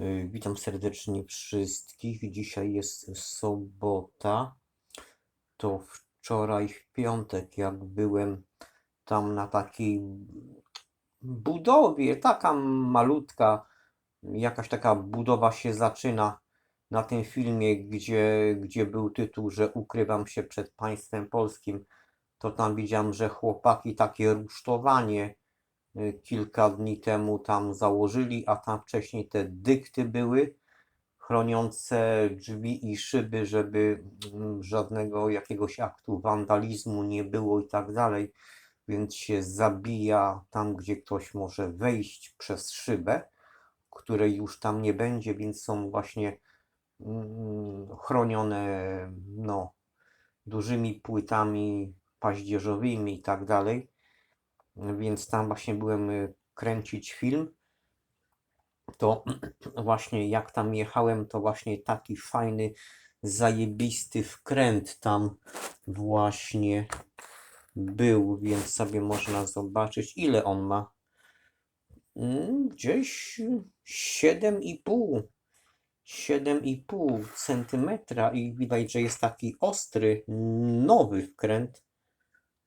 Y, Witam serdecznie wszystkich. Dzisiaj jest sobota. To wczoraj w piątek, jak byłem tam na takiej budowie, taka malutka, jakaś taka budowa się zaczyna na tym filmie, gdzie, gdzie był tytuł, że ukrywam się przed państwem polskim. To tam widziałem, że chłopaki takie rusztowanie kilka dni temu tam założyli, a tam wcześniej te dykty były chroniące drzwi i szyby, żeby mm, żadnego jakiegoś aktu wandalizmu nie było i tak dalej. Więc się zabija tam, gdzie ktoś może wejść przez szybę, której już tam nie będzie, więc są właśnie mm, chronione no, dużymi płytami paździerzowymi i tak dalej. Więc tam właśnie byłem y, kręcić film. To właśnie jak tam jechałem, to właśnie taki fajny, zajebisty wkręt tam właśnie był, więc sobie można zobaczyć, ile on ma. Mm, Gdzieś 7,5 7,5 centymetra i widać, że jest taki ostry, nowy wkręt.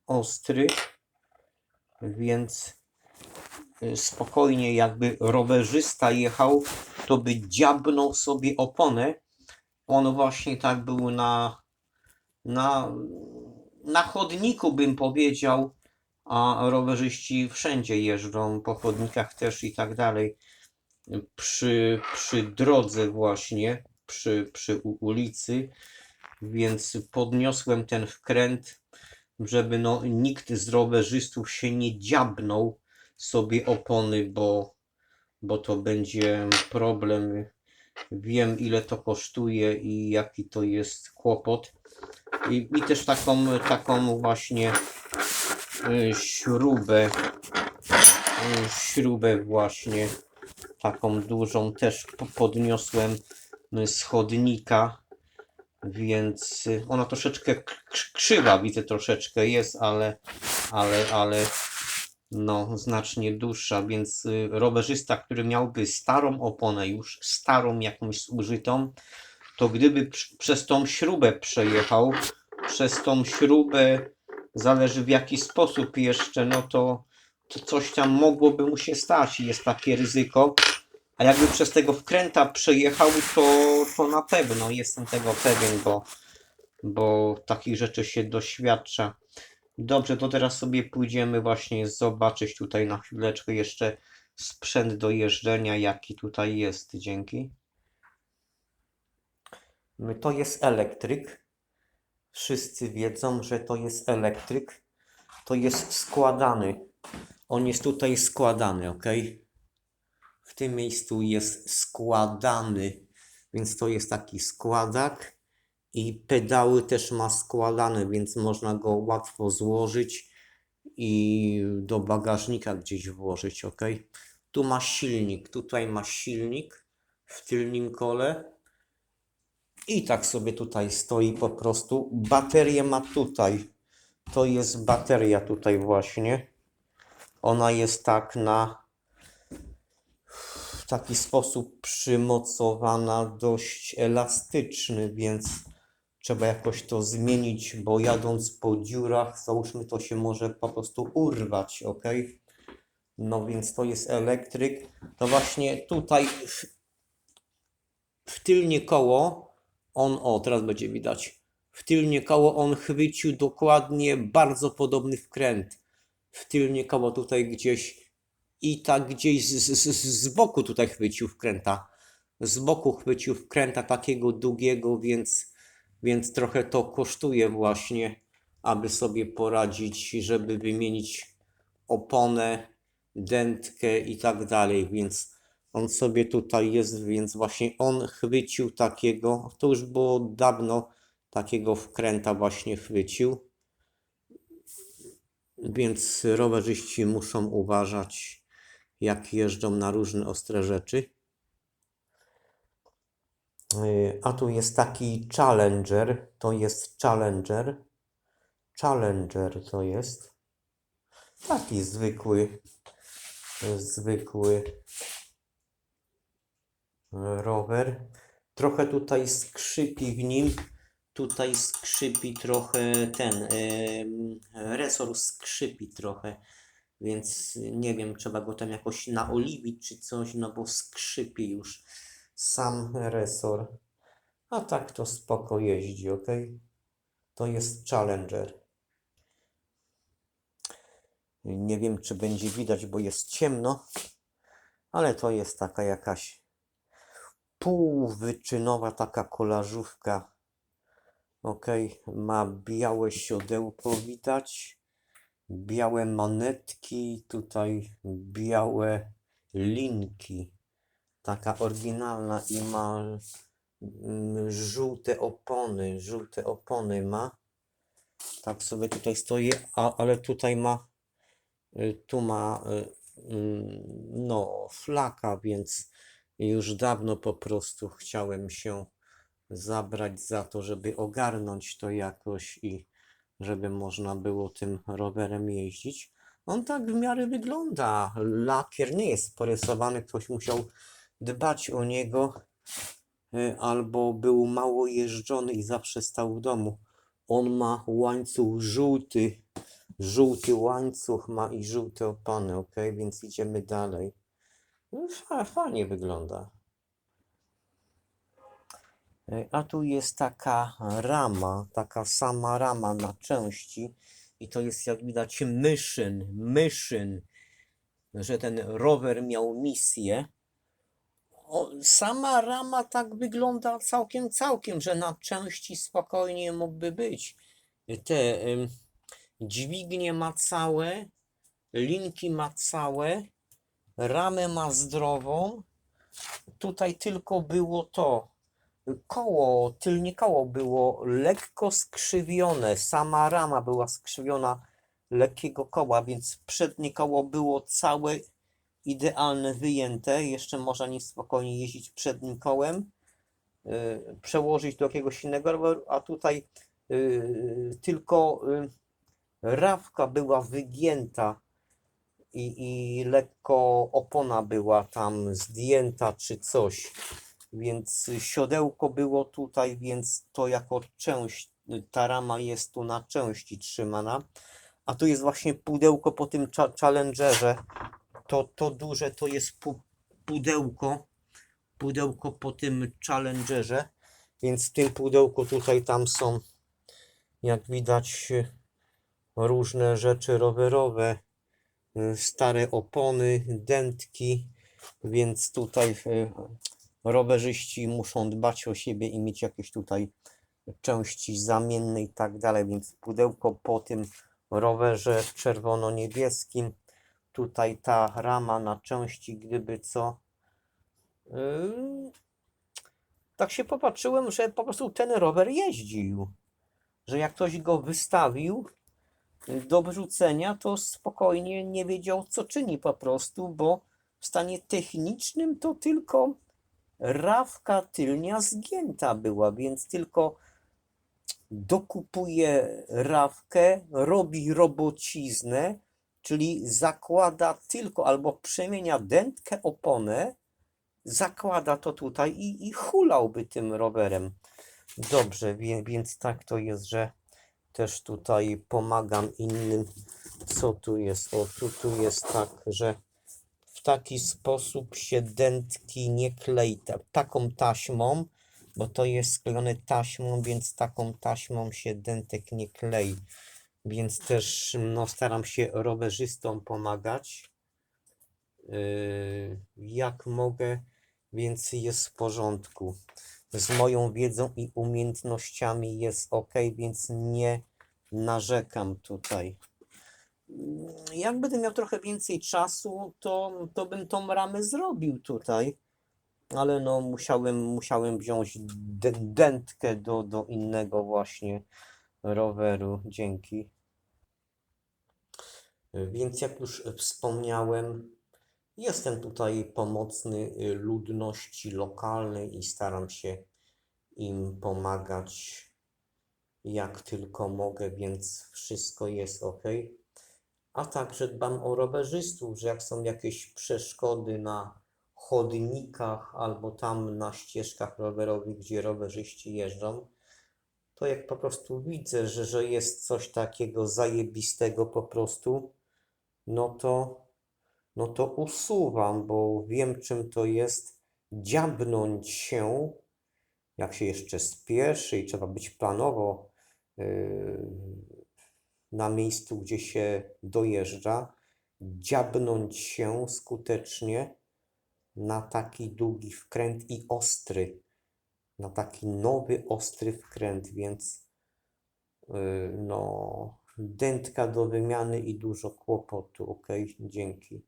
Ostry, więc y, spokojnie jakby rowerzysta jechał, to by dziabnął sobie oponę. On właśnie tak był na, na, na chodniku, bym powiedział, a rowerzyści wszędzie jeżdżą, po chodnikach też i tak dalej. Przy, przy drodze właśnie, przy, przy ulicy, więc podniosłem ten wkręt, żeby no, nikt z rowerzystów się nie dziabnął sobie opony, bo, bo to będzie problem. Wiem, ile to kosztuje i jaki to jest kłopot. I, i też taką, taką właśnie y, śrubę, y, śrubę właśnie, taką dużą też po- podniosłem y, z chodnika, więc y, ona troszeczkę krzywa, widzę troszeczkę jest, ale, ale, ale no, znacznie dłuższa, więc y, rowerzysta, który miałby starą oponę już, starą jakąś zużytą, to gdyby pr- przez tą śrubę przejechał, przez tą śrubę, zależy w jaki sposób jeszcze, no to, to coś tam mogłoby mu się stać jest takie ryzyko. A jakby przez tego wkręta przejechał, to, to na pewno jestem tego pewien, bo, bo takich rzeczy się doświadcza. Dobrze, to teraz sobie pójdziemy właśnie zobaczyć tutaj na chwileczkę jeszcze sprzęt do jeżdżenia, jaki tutaj jest. Dzięki. To jest elektryk. Wszyscy wiedzą, że to jest elektryk. To jest składany. On jest tutaj składany, ok? W tym miejscu jest składany, więc to jest taki składak. I pedały też ma składane, więc można go łatwo złożyć i do bagażnika gdzieś włożyć, ok? Tu ma silnik, tutaj ma silnik w tylnym kole. I tak sobie tutaj stoi po prostu. Baterię ma tutaj. To jest bateria tutaj właśnie. Ona jest tak na taki sposób przymocowana, dość elastyczny, więc trzeba jakoś to zmienić, bo jadąc po dziurach, załóżmy, to się może po prostu urwać, ok? No więc to jest elektryk. To właśnie tutaj w, w tylnie koło on, o teraz będzie widać, w tylnie koło on chwycił dokładnie bardzo podobny wkręt. W tylnie koło tutaj gdzieś i tak gdzieś z, z, z, boku tutaj chwycił wkręta. Z boku chwycił wkręta takiego długiego, więc, więc trochę to kosztuje właśnie, aby sobie poradzić, żeby wymienić oponę, dętkę i tak dalej, więc on sobie tutaj jest, więc właśnie on chwycił takiego, to już było dawno, takiego wkręta właśnie chwycił. Więc rowerzyści muszą uważać, jak jeżdżą na różne ostre rzeczy. Yy, A tu jest taki Challenger, to jest Challenger. Challenger to jest taki zwykły, zwykły rower. Trochę tutaj skrzypi w nim. Tutaj skrzypi trochę ten em, resor skrzypi trochę. Więc nie wiem, trzeba go tam jakoś naoliwić czy coś, no bo skrzypi już sam resor. A tak to spoko jeździ, ok? To jest Challenger. Nie wiem, czy będzie widać, bo jest ciemno, ale to jest taka jakaś półwyczynowa taka kolażówka. Ok, ma białe siodełko widać, białe manetki, tutaj białe linki. Taka oryginalna i ma mm, żółte opony, żółte opony ma. Tak sobie tutaj stoi, a, ale tutaj ma, y, tu ma, y, mm, no, flaka, więc już dawno po prostu chciałem się zabrać za to, żeby ogarnąć to jakoś i żeby można było tym rowerem jeździć. On tak w miarę wygląda. Lakier nie jest porysowany, ktoś musiał dbać o niego, y, albo był mało jeżdżony i zawsze stał w domu. On ma łańcuch żółty, żółty łańcuch ma i żółte opony, ok? Więc idziemy dalej. No, fa- Fajnie wygląda. E, A tu jest taka rama, taka sama rama na części i to jest jak widać myszyn, myszyn, że ten rower miał misję. O, sama rama tak wygląda całkiem, całkiem, że na części spokojnie mógłby być. Te ym, dźwignie ma całe, linki ma całe, ramę ma zdrową. Tutaj tylko było to, koło, tylnie koło było lekko skrzywione, sama rama była skrzywiona lekkiego koła, więc przednie koło było całe idealne, wyjęte. Jeszcze można nim spokojnie jeździć przednim kołem, y, przełożyć do jakiegoś innego roweru, a tutaj y, tylko y, rawka była wygięta i, i lekko opona była tam zdjęta czy coś. Więc siodełko było tutaj, więc to jako część, ta rama jest tu na części trzymana. A tu jest właśnie pudełko po tym Challengerze. To, to duże to jest pu pudełko. Pudełko po tym Challengerze. Więc w tym pudełku tutaj tam są, jak widać, różne rzeczy rowerowe. Stare opony, dętki. Więc tutaj y, rowerzyści muszą dbać o siebie i mieć jakieś tutaj części zamienne i tak dalej, więc pudełko po tym rowerze czerwono-niebieskim, tutaj ta rama na części, gdyby co. Yy, tak się popatrzyłem, że po prostu ten rower jeździł, że jak ktoś go wystawił do wrzucenia, to spokojnie nie wiedział co czyni po prostu, bo w stanie technicznym to tylko rawka tylnia zgięta była, więc tylko dokupuje rawkę, robi robociznę, czyli zakłada tylko albo przemienia dętkę oponę, zakłada to tutaj i, i hulałby tym rowerem. Dobrze, więc tak to jest, że też tutaj pomagam innym. Co tu jest? O, tu, tu jest tak, że w taki sposób się dętki nie klei. Ta, taką taśmą, bo to jest sklejone taśmą, więc taką taśmą się dętek nie klei. Więc też no, staram się rowerzystom pomagać. Yy, jak mogę, więc jest w porządku. Z moją wiedzą i umiejętnościami jest ok, więc nie narzekam tutaj. Jak będę miał trochę więcej czasu, to, to bym tą ramę zrobił tutaj. Ale no musiałem, musiałem wziąć dę- dętkę do, do innego właśnie roweru. Dzięki. Więc jak już wspomniałem, jestem tutaj pomocny ludności lokalnej i staram się im pomagać jak tylko mogę, więc wszystko jest ok. A także dbam o rowerzystów, że jak są jakieś przeszkody na chodnikach albo tam na ścieżkach rowerowych, gdzie rowerzyści jeżdżą, to jak po prostu widzę, że, że jest coś takiego zajebistego po prostu, no to, no to usuwam, bo wiem czym to jest dziabnąć się, jak się jeszcze spieszy i trzeba być planowo yy, na miejscu, gdzie się dojeżdża, dziabnąć się skutecznie na taki długi wkręt i ostry, na taki nowy, ostry wkręt, więc yy, no, dętka do wymiany i dużo kłopotu, ok, dzięki.